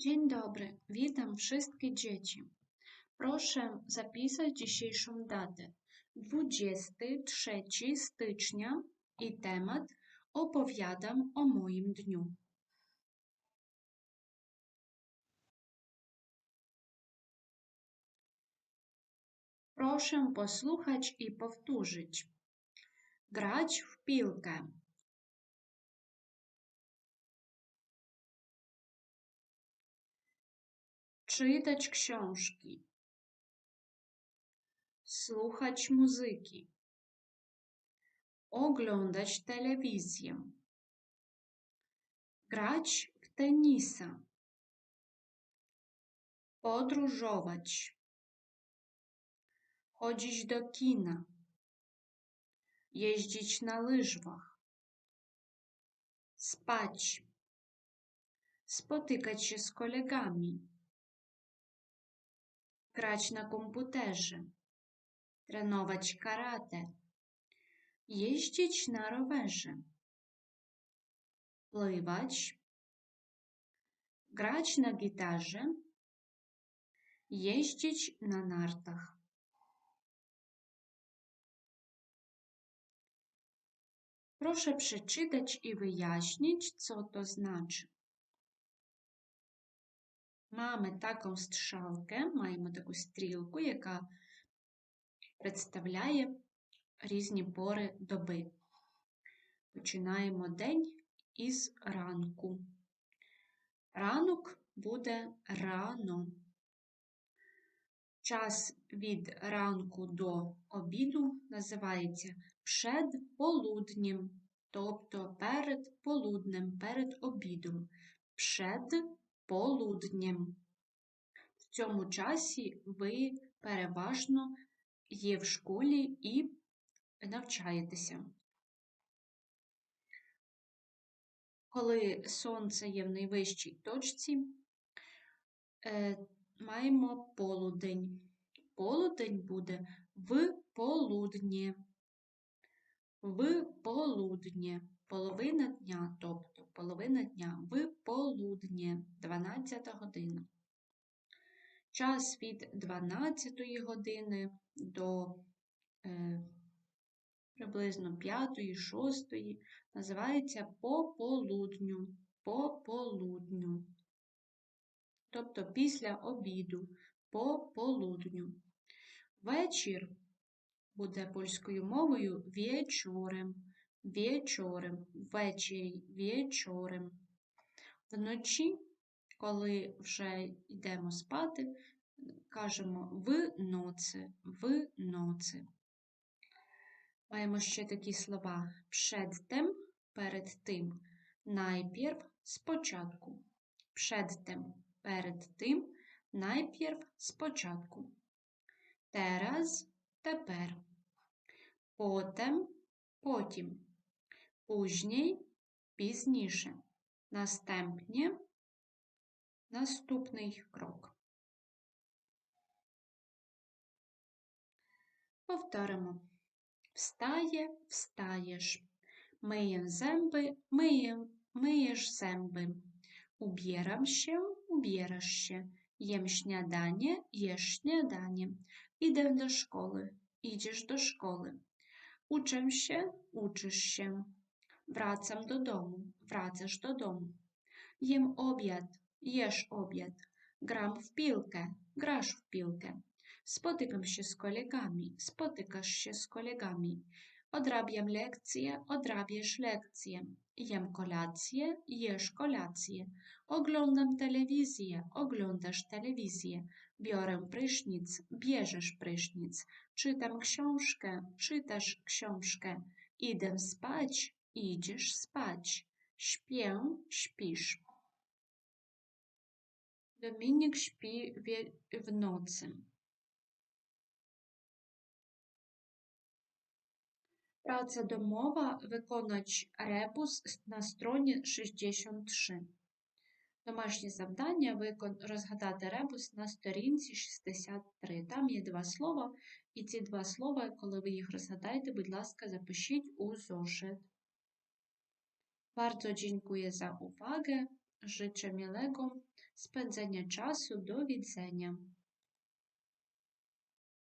Dzień dobry, witam wszystkie dzieci. Proszę zapisać dzisiejszą datę. 23 stycznia i temat opowiadam o moim dniu. Proszę posłuchać i powtórzyć. Grać w piłkę. Czytać książki. Słuchać muzyki. Oglądać telewizję. Grać w tenisa. Podróżować. Chodzić do kina. Jeździć na łyżwach. Spać. Spotykać się z kolegami. Grać na komputerze. Trenować karate. Jeździć na rowerze. Pływać. Grać na gitarze. Jeździć na nartach. Proszę przeczytać i wyjaśnić, co to znaczy. Mamy таку стрілку, маємо таку стрілку, яка представляє різні пори доби. Починаємо день із ранку. Ранок буде рано. Час від ранку до обіду називається предполуднім, тобто перед полуднем, перед обідом. Предполуднім. В цьому часі ви переважно є в школі і навчаєтеся. Коли сонце є в найвищій точці, е, маємо полудень. Полудень буде в полудні. В полудні. Половина дня, тобто половина дня в полудні, 12 година. Час від 12 години до е, приблизно 5-6 називається пополудню. Пополудню. Тобто після обіду, пополудню. Вечір буде польською мовою вічорем. Вічорем, ввечері, вічорем. Вночі, коли вже йдемо спати, кажемо в ноці, в ноці. Маємо ще такі слова «предтем» – перед тим, найпірв спочатку. «Предтем» – перед тим, найпірв спочатку. Тераз тепер. Потем потім. Później пізніше. Настемпнє наступний крок. Повторимо. Встає, встаєш. Миєм земби, миєм, миєш земби. Уб'єрам ще, уб'єраш ще. Jem śniadanie, jesz śniadanie. Idę do szkoły, idziesz do szkoły. Uczę się, uczysz się. Wracam do domu, wracasz do domu. Jem obiad, jesz obiad. Gram w piłkę, grasz w piłkę. Spotykam się z kolegami, spotykasz się z kolegami. Odrabiam lekcje, odrabiasz lekcje. Jem kolację, jesz kolację. Oglądam telewizję, oglądasz telewizję. Biorę prysznic, bierzesz prysznic. Czytam książkę, czytasz książkę. Idę spać, idziesz spać. Śpię, śpisz. Dominik śpi w nocy. Праця домова виконач ребус на стороні 63. Домашнє завдання викон... розгадати ребус на сторінці 63. Там є два слова, і ці два слова, коли ви їх розгадаєте, будь ласка, запишіть у зошит. Bardzo dziękuję za uwagę. Życzę miłego Spędzenie czasu do widzenia.